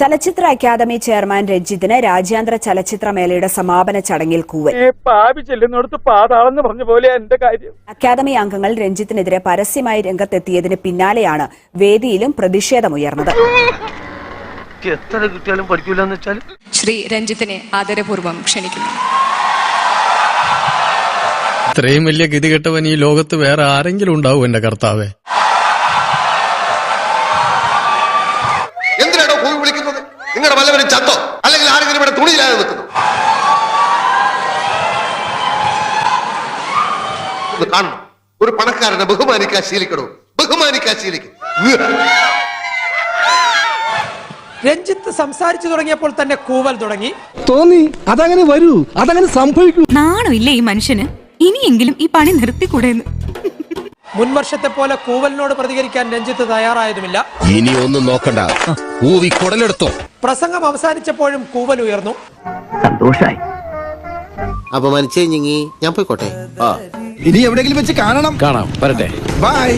ചലച്ചിത്ര academy chairman രഞ്ജിത്തിന് രാജ്യാന്തര ചലച്ചിത്ര മേളയുടെ സമാപന ചടങ്ങിൽ കൂവൽ. അക്കാദമി അംഗങ്ങൾ രഞ്ജിത്തിനെതിരെ പരസ്യമായി രംഗത്തെത്തിയതിന് പിന്നാലെയാണ് വേദിയിലും പ്രതിഷേധമുയർന്നത്. എത്ര പഠിക്കൂലെന്ന് വെച്ചാൽ ശ്രീ രഞ്ജിത്തിനെ ആദരപൂർവം ക്ഷണിക്കുന്നു. ഇത്രയും വലിയ ഗതികെട്ടവൻ ഈ ലോകത്ത് വേറെ ആരെങ്കിലും ഉണ്ടാവും എന്റെ കർത്താവേ. എന്തിനാണോ കൂവി വിളിക്കുന്നത്? നിങ്ങളുടെ വല്ലവരും ചത്തോ? അല്ലെങ്കിൽ ആരെങ്കിലും ഇവിടെ തുണിയില്ലാതെ നിൽക്കുന്നു? ഒന്ന് കാണണം. ഒരു പണക്കാരനെ ബഹുമാനിക്കാൻ ശീലിക്കണോ? ബഹുമാനിക്കാൻ ശീലിക്കും. രഞ്ജിത്ത് സംസാരിച്ചു തുടങ്ങിയപ്പോൾ തന്നെ കൂവൽ തുടങ്ങി. തോന്നി അതങ്ങനെ വരൂ അതങ്ങനെ സംഭവിക്കൂ. നാണോ ഇല്ലേ ഈ മനുഷ്യന്? ഇനിയെങ്കിലും ഈ പണി നിർത്തിക്കൂടെന്ന് മുൻവർഷത്തെ പോലെ കൂവലിനോട് പ്രതികരിക്കാൻ രഞ്ജിത്ത് തയ്യാറായതുമില്ല. ഇനി ഒന്നും നോക്കണ്ട. കൂവി കുടലെടുത്തോ. പ്രസംഗം അവസാനിച്ചപ്പോഴും കൂവൽ ഉയർന്നു. സന്തോഷായി. അപമാനിച്ചേ ഞങ്ങി ഞാൻ പോയിക്കോട്ടെ? ഇനി എവിടെങ്കിലും വെച്ച് കാണണം. കാണാം. വരട്ടെ. ബൈ